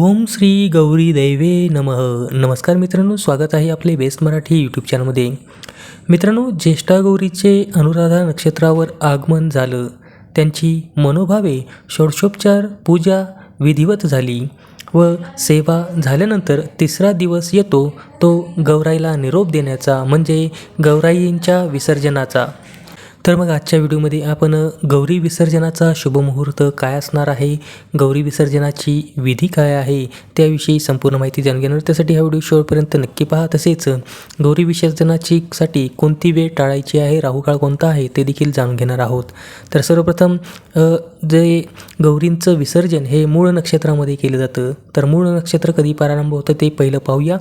ओम श्री गौरी दैवे नमः. नमस्कार मित्रांनो स्वागत आहे आपले बेस्ट मराठी यूट्यूब चॅनलमध्ये मित्रांनो ज्येष्ठा गौरीचे अनुराधा नक्षत्रावर आगमन झालं. त्यांची मनोभावे षोडशोपचार पूजा विधिवत झाली व सेवा झाल्यानंतर तिसरा दिवस येतो तो गौराईला निरोप देण्याचा म्हणजे गौराईंच्या विसर्जनाचा. तर मग आजच्या व्हिडिओमध्ये आपण गौरी विसर्जनाचा शुभमुहूर्त काय असणार आहे? गौरी विसर्जनाची विधी काय आहे? त्याविषयी संपूर्ण माहिती जाणून घेणार. त्यासाठी हा व्हिडिओ शेवटपर्यंत नक्की पहा. तसेच गौरी विसर्जनाची साठी कोणती वेळ टाळायची आहे? राहुकाळ कोणता आहे? ते देखील जाणून घेणार आहोत. तर सर्वप्रथम जे गौरींचं विसर्जन हे मूळ नक्षत्रामध्ये केलं जातं. तर मूळ नक्षत्र कधी प्रारंभ होतं ते पहिलं पाहूया.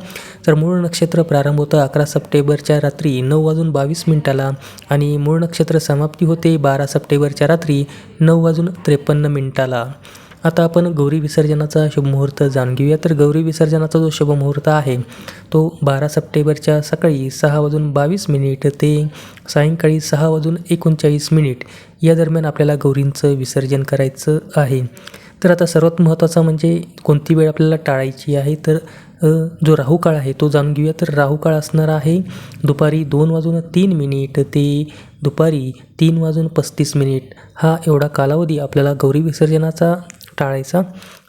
तर मूळ नक्षत्र प्रारंभ होतं अकरा सप्टेंबरच्या रात्री नऊ वाजून बावीस मिनिटाला आणि मूळ नक्षत्र समाप्ती होते. बारा सप्टेंबरच्या रात्री नऊ वाजून त्रेपन्न मिनिटाला. आता आपण गौरी विसर्जनाचा शुभमुहूर्त जाणून घेऊया. तर गौरी विसर्जनाचा जो शुभमुहूर्त आहे तो बारा सप्टेंबरच्या सकाळी सहा वाजून बावीस मिनिट ते सायंकाळी सहा वाजून एकोणचाळीस मिनिट या दरम्यान आपल्याला गौरींचं विसर्जन करायचं आहे. तर आता सर्वात महत्त्वाचा म्हणजे कोणती वेळ आपल्याला टाळायची आहे? तर जो राहुकाळ आहे तो जाणून घेऊया. तर राहुकाळ असणार आहे दुपारी दोन वाजून तीन मिनिट ते दुपारी तीन वाजून पस्तीस मिनिट. हा एवढा कालावधी आपल्याला गौरी विसर्जनाचा टाळायचा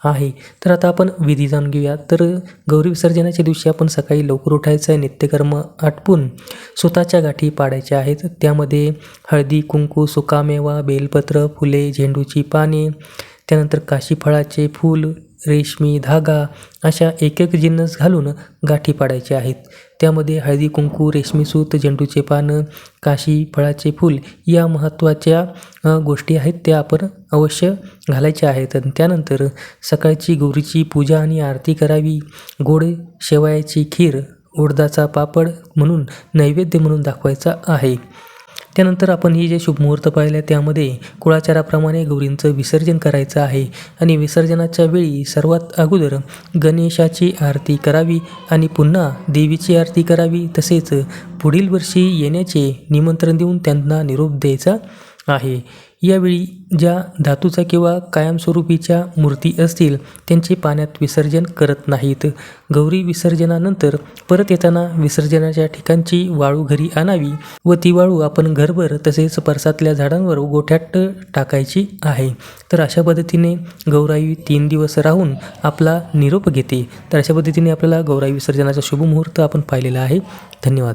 आहे. तर आता आपण विधी जाणून घेऊया. तर गौरी विसर्जनाच्या दिवशी आपण सकाळी लवकर उठायचं आहे नित्यकर्म आटपून स्वतःच्या गाठी पाडायच्या आहेत. त्यामध्ये हळदी कुंकू सुकामेवा बेलपत्र फुले झेंडूची पाने त्यानंतर काशी फळाचे फूल रेशमी धागा अशा एक एक जिन्नस घालून गाठी पाडायचे आहेत. त्यामध्ये हळदी कुंकू रेशमी सूत झेंडूचे पानं काशी फळाचे फूल या महत्त्वाच्या गोष्टी आहेत त्या आपण अवश्य घालायच्या आहेत. आणि त्यानंतर सकाळची गौरीची पूजा आणि आरती करावी. गोड शेवयाची खीर उडदाचा पापड म्हणून नैवेद्य म्हणून दाखवायचा आहे. त्यानंतर आपण ही जे शुभमुहूर्त पाहिलं त्यामध्ये कुळाचाराप्रमाणे गौरींचं विसर्जन करायचं आहे. आणि विसर्जनाच्या वेळी सर्वात अगोदर गणेशाची आरती करावी आणि पुन्हा देवीची आरती करावी तसेच पुढील वर्षी येण्याचे निमंत्रण देऊन त्यांना निरोप द्यायचा. आहे. यावेळी ज्या धातूचा किंवा कायमस्वरूपीच्या मूर्ती असतील त्यांचे पाण्यात विसर्जन करत नाहीत. गौरी विसर्जनानंतर परत येताना विसर्जनाच्या ठिकाणची वाळू घरी आणावी व ती वाळू आपण घरभर तसेच परसातल्या झाडांवर गोठ्यात टाकायची आहे. तर अशा पद्धतीने गौराई तीन दिवस राहून आपला निरोप घेते. तर अशा पद्धतीने आपल्याला गौराई विसर्जनाचा शुभमुहूर्त आपण पाहिलेला आहे. धन्यवाद.